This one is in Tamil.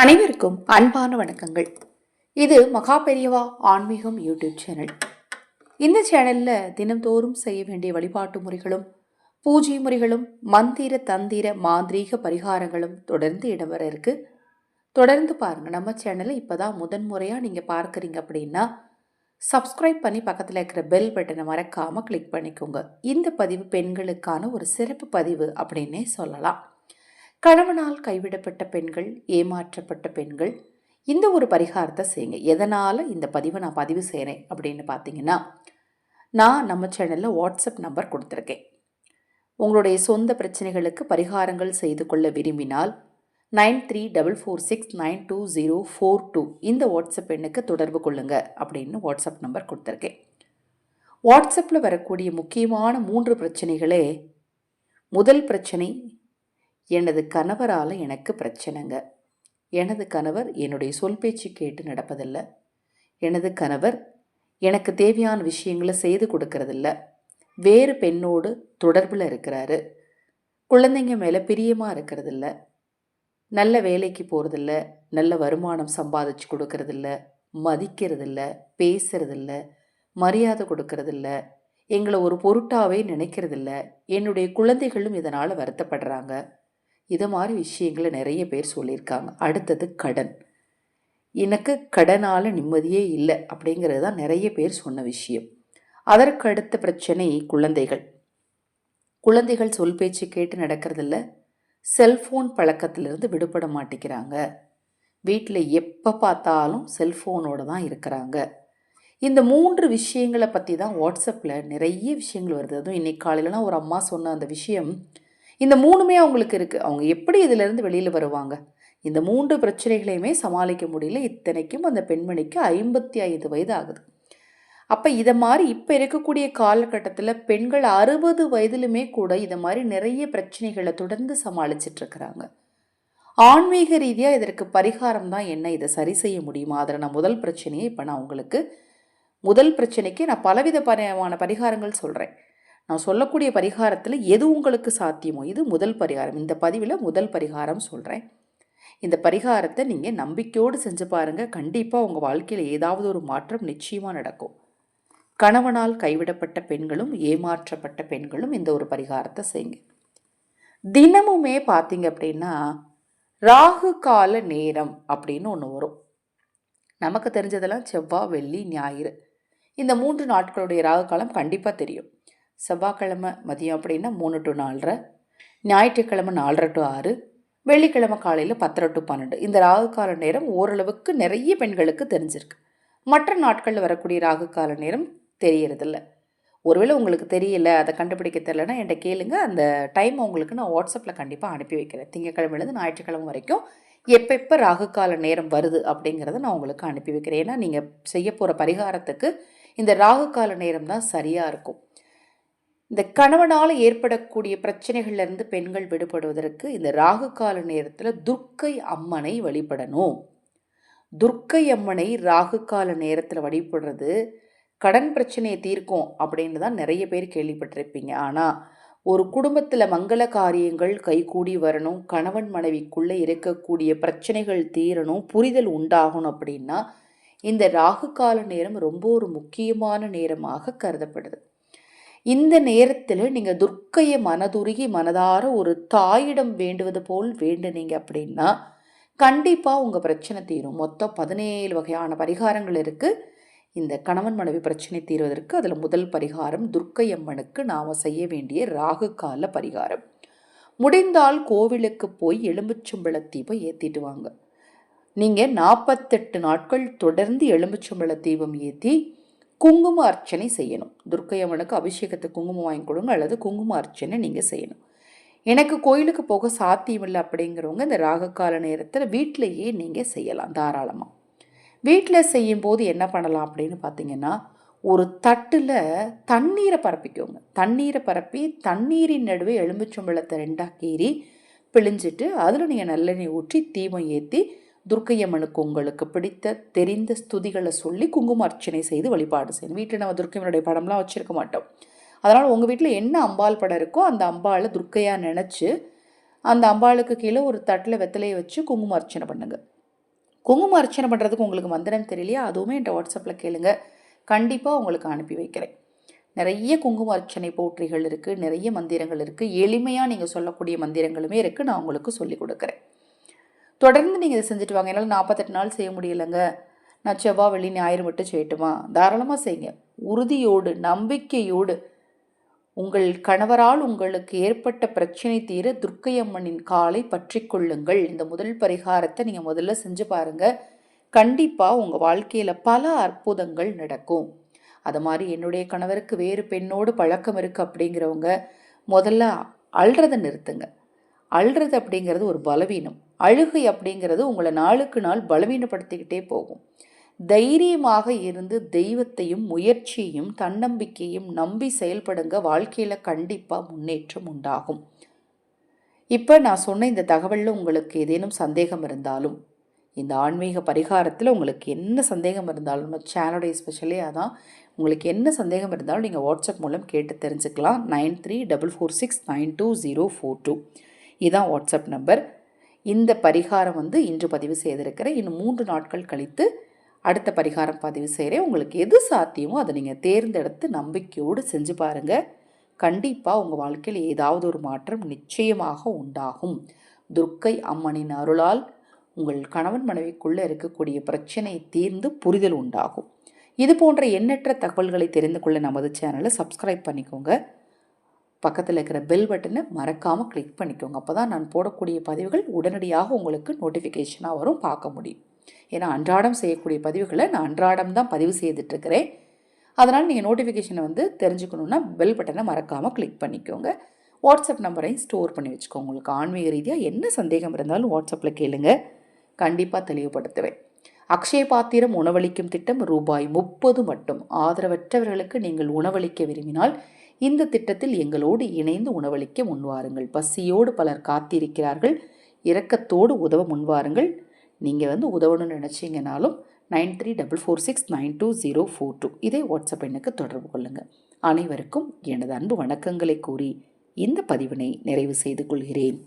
அனைவருக்கும் அன்பான வணக்கங்கள். இது மகா பெரியவா ஆன்மீகம் யூடியூப் சேனல். இந்த சேனலில் தினம்தோறும் செய்ய வேண்டிய வழிபாட்டு முறைகளும் பூஜை முறைகளும் மந்திர தந்திர மாந்திரீக பரிகாரங்களும் தொடர்ந்து இடம்பெற இருக்கு. தொடர்ந்து பாருங்கள் நம்ம சேனலை இப்போ தான் முதன் முறையாக நீங்கள் பார்க்குறீங்க அப்படின்னா சப்ஸ்கிரைப் பண்ணி பக்கத்தில் இருக்கிற பெல் பட்டனை மறக்காமல் கிளிக் பண்ணிக்கோங்க. இந்த பதிவு பெண்களுக்கான ஒரு சிறப்பு பதிவு அப்படின்னே சொல்லலாம். கணவனால் கைவிடப்பட்ட பெண்கள் ஏமாற்றப்பட்ட பெண்கள் இந்த ஒரு பரிகாரத்தை செய்யுங்க. எதனால் இந்த பதிவை நான் பதிவு செய்கிறேன் அப்படின்னு பார்த்தீங்கன்னா நான் நம்ம சேனலில் வாட்ஸ்அப் நம்பர் கொடுத்துருக்கேன். உங்களுடைய சொந்த பிரச்சனைகளுக்கு பரிகாரங்கள் செய்து கொள்ள விரும்பினால் nine three double four six nine two zero four two இந்த வாட்ஸ்அப் எண்ணுக்கு தொடர்பு கொள்ளுங்க அப்படின்னு வாட்ஸ்அப் நம்பர் கொடுத்துருக்கேன். வாட்ஸ்அப்பில் வரக்கூடிய முக்கியமான மூன்று பிரச்சனைகளே முதல் பிரச்சனை எனது கணவரால் எனக்கு பிரச்சனைங்க. எனது கணவர் என்னுடைய சொல் பேச்சு கேட்டு நடப்பதில்லை. எனது கணவர் எனக்கு தேவையான விஷயங்களை செய்து கொடுக்கறதில்ல. வேறு பெண்ணோடு தொடர்பில் இருக்கிறாரு. குழந்தைங்க மேலே பிரியமாக இருக்கிறதில்ல. நல்ல வேலைக்கு போகிறதில்ல நல்ல வருமானம் சம்பாதிச்சு கொடுக்கறதில்ல. மதிக்கிறதில்ல. பேசுறதில்ல. மரியாதை கொடுக்கறதில்ல. எங்களை ஒரு பொருட்டாவே நினைக்கிறதில்ல. என்னுடைய குழந்தைகளும் இதனால் வருத்தப்படுறாங்க. இது மாதிரி விஷயங்களை நிறைய பேர் சொல்லியிருக்காங்க. அடுத்தது கடன். எனக்கு கடனால் நிம்மதியே இல்லை அப்படிங்கிறது தான் நிறைய பேர் சொன்ன விஷயம். அதற்கு அடுத்த பிரச்சனை குழந்தைகள். குழந்தைகள் சொல் பேச்சு கேட்டு நடக்கிறதில்ல. செல்ஃபோன் பழக்கத்திலிருந்து விடுபட மாட்டேங்கிறாங்க. வீட்டில் எப்போ பார்த்தாலும் செல்ஃபோனோட தான் இருக்கிறாங்க. இந்த மூன்று விஷயங்களை பற்றி தான் வாட்ஸ்அப்பில் நிறைய விஷயங்கள் வருது. அதுவும் இன்றைக்கி காலையிலலாம் ஒரு அம்மா சொன்ன அந்த விஷயம் இந்த மூணுமே அவங்களுக்கு இருக்குது அவங்க எப்படி இதிலிருந்து வெளியில் வருவாங்க? இந்த மூன்று பிரச்சனைகளையுமே சமாளிக்க முடியல. இத்தனைக்கும் அந்த பெண்மணிக்கு ஐம்பத்தி ஐந்து வயது ஆகுது. அப்போ இதை மாதிரி இப்போ இருக்கக்கூடிய காலகட்டத்தில் பெண்கள் அறுபது வயதிலுமே கூட இதை மாதிரி நிறைய பிரச்சனைகளை தொடர்ந்து சமாளிச்சிட்ருக்கிறாங்க ஆன்மீக ரீதியாக இதற்கு பரிகாரம் தான் என்ன? இதை சரி செய்ய முடியுமா? அதில் நான் முதல் பிரச்சனையை இப்போ நான் உங்களுக்கு முதல் பிரச்சனைக்கு நான் பலவித பரிமான பரிகாரங்கள் சொல்கிறேன் நான் சொல்லக்கூடிய பரிகாரத்தில் எது உங்களுக்கு சாத்தியமோ இது முதல் பரிகாரம். இந்த பதிவில் முதல் பரிகாரம் சொல்கிறேன் இந்த பரிகாரத்தை நீங்கள் நம்பிக்கையோடு செஞ்சு பாருங்கள் கண்டிப்பாக உங்கள் வாழ்க்கையில் ஏதாவது ஒரு மாற்றம் நிச்சயமாக நடக்கும். கணவனால் கைவிடப்பட்ட பெண்களும் ஏமாற்றப்பட்ட பெண்களும் இந்த ஒரு பரிகாரத்தை செய்யுங்க. தினமுமே பார்த்தீங்க அப்படின்னா ராகு கால நேரம் அப்படின்னு ஒன்று வரும். நமக்கு தெரிஞ்சதெல்லாம் செவ்வாய் வெள்ளி ஞாயிறு. இந்த மூன்று நாட்களுடைய ராகு காலம் கண்டிப்பாக தெரியும். செவ்வாய்க்கிழமை மதியம் அப்படின்னா மூணு டு நாலரை ஞாயிற்றுக்கிழமை நாலரை டு ஆறு வெள்ளிக்கிழமை காலையில் பத்தரை டு பன்னெண்டு. இந்த ராகு கால நேரம் ஓரளவுக்கு நிறைய பெண்களுக்கு தெரிஞ்சிருக்கு. மற்ற நாட்களில் வரக்கூடிய ராகு கால நேரம் தெரியறதில்ல. ஒருவேளை உங்களுக்கு தெரியல அதை கண்டுபிடிக்க தெரியலன்னா என்கிட்ட கேளுங்க. அந்த டைம் உங்களுக்கு நான் வாட்ஸ்அப்பில் கண்டிப்பாக அனுப்பி வைக்கிறேன். திங்கக்கிழமையிலேருந்து ஞாயிற்றுக்கிழமை வரைக்கும் எப்போ எப்போ ராகு கால நேரம் வருது அப்படிங்கிறத நான் உங்களுக்கு அனுப்பி வைக்கிறேன். ஏன்னா நீங்கள் செய்ய போகிற பரிகாரத்துக்கு இந்த ராகு கால நேரம் தான் சரியாக இருக்கும். இந்த கணவனால் ஏற்படக்கூடிய பிரச்சனைகள்லேருந்து பெண்கள் விடுபடுவதற்கு இந்த ராகு கால நேரத்தில் துர்க்கை அம்மனை வழிபடணும். துர்க்கை அம்மனை ராகு கால நேரத்தில் வழிபடுறது கடன் பிரச்சனையை தீர்க்கும் அப்படின்னு தான் நிறைய பேர் கேள்விப்பட்டிருப்பீங்க. ஆனால் ஒரு குடும்பத்தில் மங்கள காரியங்கள் கைகூடி வரணும் கணவன் மனைவிக்குள்ளே இருக்கக்கூடிய பிரச்சனைகள் தீரணும் புரிதல் உண்டாகணும் அப்படின்னா இந்த ராகு கால நேரம் ரொம்ப ஒரு முக்கியமான நேரமாக கருதப்படுது. இந்த நேரத்தில் நீங்கள் துர்க்கையை மனதுருகி மனதார ஒரு தாயிடம் வேண்டுவது போல் வேண்டுனீங்க அப்படின்னா கண்டிப்பாக உங்கள் பிரச்சனை தீரும். மொத்தம் பதினேழு வகையான பரிகாரங்கள் இருக்குது இந்த கணவன் மனைவி பிரச்சனை தீர்வதற்கு அதில் முதல் பரிகாரம் துர்க்கை அம்மனுக்கு நாம் செய்ய வேண்டிய ராகு கால பரிகாரம். முடிந்தால் கோவிலுக்கு போய் எலும்புச்சம்பள தீபம் ஏற்றிட்டு வாங்க. நீங்கள் நாற்பத்தெட்டு நாட்கள் தொடர்ந்து எலும்புச்சம்பள தீபம் ஏற்றி குங்கும அர்ச்சனை செய்யணும். துர்க்கை அம்மனுக்கு அபிஷேகத்தை குங்குமம் வாங்கி கொடுங்க அல்லது குங்கும அர்ச்சனை நீங்கள் செய்யணும். எனக்கு கோயிலுக்கு போக சாத்தியம் இல்லை அப்படிங்கிறவங்க இந்த ராகக்கால நேரத்தில் வீட்டிலையே நீங்கள் செய்யலாம் தாராளமாக வீட்டில் செய்யும்போது என்ன பண்ணலாம் அப்படின்னு பார்த்தீங்கன்னா ஒரு தட்டில் தண்ணீரை பரப்பிக்கோங்க. தண்ணீரை பரப்பி தண்ணீரின் நடுவே எலும்புச்சம்பழத்தை ரெண்டாக கீறி பிழிஞ்சிட்டு அதில் நீங்கள் நல்லெண்ணெய் ஊற்றி தீபம் ஏற்றி துர்க்கையம்மனுக்கு உங்களுக்கு பிடித்த தெரிந்த ஸ்துதிகளை சொல்லி குங்கும அர்ச்சனை செய்து வழிபாடு செய்யணும். வீட்டில் நம்ம துர்க்கையம்மனுடைய படம்லாம் வச்சுருக்க மாட்டோம். அதனால் உங்கள் வீட்டில் என்ன அம்பாள் படம் இருக்கோ அந்த அம்பாளை துர்க்கையாக நினச்சி அந்த அம்பாளுக்கு கீழே ஒரு தட்டில் வெத்தலையை வச்சு குங்கும அர்ச்சனை பண்ணுங்க. குங்கும அர்ச்சனை பண்ணுறதுக்கு உங்களுக்கு மந்திரம் தெரியலையா? அதுவுமே என்கிட்ட வாட்ஸ்அப்பில் கேளுங்க. கண்டிப்பாக உங்களுக்கு அனுப்பி வைக்கிறேன். நிறைய குங்கும அர்ச்சனை போற்றிகள் இருக்குது நிறைய மந்திரங்கள் இருக்குது எளிமையாக நீங்கள் சொல்லக்கூடிய மந்திரங்களுமே இருக்குது நான் உங்களுக்கு சொல்லிக் கொடுக்குறேன். தொடர்ந்து நீங்கள் இதை செஞ்சுட்டு வாங்க. என்னால் நாற்பத்தெட்டு நாள் செய்ய முடியலைங்க. நான் செவ்வாய் வெள்ளி ஞாயிறு மட்டும் செய்யட்டுமா? தாராளமாக செய்யுங்க. உறுதியோடு நம்பிக்கையோடு. உங்கள் கணவரால் உங்களுக்கு ஏற்பட்ட பிரச்சனை தீர துர்க்கை அம்மனின் காலை பற்றி கொள்ளுங்கள். இந்த முதல் பரிகாரத்தை நீங்கள் முதல்ல செஞ்சு பாருங்கள் கண்டிப்பாக உங்கள் வாழ்க்கையில் பல அற்புதங்கள் நடக்கும். அது மாதிரி என்னுடைய கணவருக்கு வேறு பெண்ணோடு பழக்கம் இருக்குது அப்படிங்கிறவங்க முதல்ல அழுறதை நிறுத்துங்க. அழுறது அப்படிங்கிறது ஒரு பலவீனம். அழுகை அப்படிங்கிறது உங்களை நாளுக்கு நாள் பலவீனப்படுத்திக்கிட்டே போகும். தைரியமாக இருந்து தெய்வத்தையும் முயற்சியையும் தன்னம்பிக்கையும் நம்பி செயல்படுங்க. வாழ்க்கையில் கண்டிப்பாக முன்னேற்றம் உண்டாகும். இப்போ நான் சொன்ன இந்த தகவலில் உங்களுக்கு ஏதேனும் சந்தேகம் இருந்தாலும் இந்த ஆன்மீக பரிகாரத்தில் உங்களுக்கு என்ன சந்தேகம் இருந்தாலும் நம்ம சேனலுடைய ஸ்பெஷலே அதான் உங்களுக்கு என்ன சந்தேகம் இருந்தாலும் நீங்கள் வாட்ஸ்அப் மூலம் கேட்டு தெரிஞ்சுக்கலாம். Nine three double four six nine two zero four two. இதுதான் வாட்ஸ்அப் நம்பர் இந்த பரிகாரம் வந்து இன்று பதிவு செய்திருக்கிறேன். இன்னும் மூன்று நாட்கள் கழித்து அடுத்த பரிகாரம் பதிவு செய்கிறேன் உங்களுக்கு எது சாத்தியமோ அதை நீங்கள் தேர்ந்தெடுத்து நம்பிக்கையோடு செஞ்சு பாருங்கள் கண்டிப்பாக உங்கள் வாழ்க்கையில் ஏதாவது ஒரு மாற்றம் நிச்சயமாக உண்டாகும். துர்க்கை அம்மனின் அருளால் உங்கள் கணவன் மனைவிக்குள்ளே இருக்கக்கூடிய பிரச்சனை தீர்ந்து புரிதல் உண்டாகும். இது போன்ற எண்ணற்ற தகவல்களை தெரிந்து கொள்ள நமது சேனலை சப்ஸ்கிரைப் பண்ணிக்கோங்க. பக்கத்தில் இருக்கிற பெல் பட்டனை மறக்காமல் கிளிக் பண்ணிக்கோங்க. அப்போ தான் நான் போடக்கூடிய பதிவுகள் உடனடியாக உங்களுக்கு நோட்டிஃபிகேஷனாக வரும் பார்க்க முடியும். ஏன்னா அன்றாடம் செய்யக்கூடிய பதிவுகளை நான் அன்றாடம் தான் பதிவு செய்துட்ருக்கிறேன் அதனால் நீங்கள் நோட்டிஃபிகேஷனை வந்து தெரிஞ்சுக்கணுன்னா பெல் பட்டனை மறக்காமல் கிளிக் பண்ணிக்கோங்க. வாட்ஸ்அப் நம்பரையும் ஸ்டோர் பண்ணி வச்சுக்கோங்க. உங்களுக்கு ஆன்மீக ரீதியாக என்ன சந்தேகம் இருந்தாலும் வாட்ஸ்அப்பில் கேளுங்க. கண்டிப்பாக தெளிவுபடுத்துவேன். அக்ஷய பாத்திரம் உணவளிக்கும் திட்டம் ரூபாய் முப்பது மட்டும். ஆதரவற்றவர்களுக்கு நீங்கள் உணவளிக்க விரும்பினால் இந்த திட்டத்தில் எங்களோடு இணைந்து உணவளிக்க முன்வாருங்கள். பசியோடு பலர் காத்திருக்கிறார்கள். இரக்கத்தோடு உதவ முன்வாருங்கள். நீங்கள் வந்து உதவணும்னு நினச்சிங்கனாலும் nine three double four six nine two zero four two இதே வாட்ஸ்அப் எண்ணுக்கு தொடர்பு கொள்ளுங்கள் அனைவருக்கும் எனது அன்பு வணக்கங்களை கூறி இந்த பதிவினை நிறைவு செய்து கொள்கிறேன்.